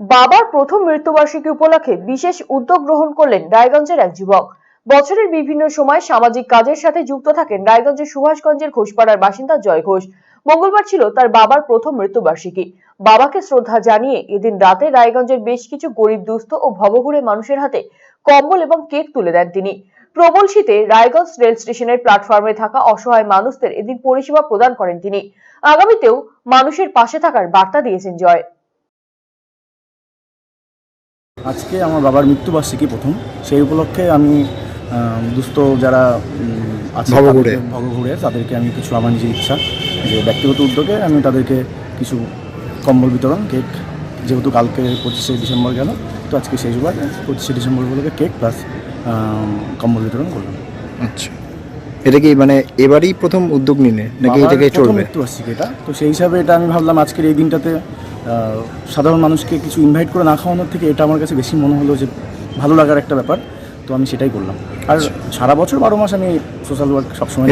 বাবার প্রথম মৃত্যুবার্ষিকী উপলক্ষে বিশেষ উদ্যোগ গ্রহণ করলেন রায়গঞ্জের এক যুবক। বছরের বিভিন্ন সময় সামাজিক কাজের সাথে যুক্ত থাকেন রায়গঞ্জের সুভাষগঞ্জের ঘোষপাড়ার বাসিন্দা জয় ঘোষ। মঙ্গলবার ছিল তার বাবার প্রথম মৃত্যুবার্ষিকী। বাবাকে শ্রদ্ধা জানিয়ে এদিন রাতে রায়গঞ্জের বেশ কিছু গরিব, দুস্থ ও ভবঘুরে মানুষের হাতে কম্বল এবং কেক তুলে দেন তিনি। প্রবল শীতে রায়গঞ্জ রেল স্টেশনের প্ল্যাটফর্মে থাকা অসহায় মানুষদের এদিন পরিষেবা প্রদান করেন তিনি। আগামীতেও মানুষের পাশে থাকার বার্তা দিয়েছেন জয়। আজকে আমার বাবার মৃত্যুবার্ষিকী প্রথম। সেই উপলক্ষে আমি দুস্থ যারা আছে ভবঘুরে। তাদেরকে- আমি কিছু আমার নিজের ইচ্ছা যে ব্যক্তিগত উদ্যোগে আমি তাদেরকে কিছু কম্বল বিতরণ কেক যেহেতু কালকে পঁচিশে ডিসেম্বর গেল তো আজকে সেই সুবাদে পঁচিশে ডিসেম্বর উপলক্ষে কেক প্লাস কম্বল বিতরণ করলাম। আচ্ছা। এটা কি মানে এবারই প্রথম উদ্যোগ নিলে নাকি এটাকে চলবে? মৃত্যুবার্ষিকী এটা। তো সেই হিসাবে এটা আমি ভাবলাম আজকের এই দিনটাতে সাধারণ মানুষকে কিছু ইনভাইট করে না খাওয়ানোর থেকে এটা আমার কাছে বেশি মনে হলো যে ভালো লাগার একটা ব্যাপার তো আমি সেটাই করলাম। আর সারা বছর বারো মাস আমি সোশ্যাল ওয়ার্ক সবসময়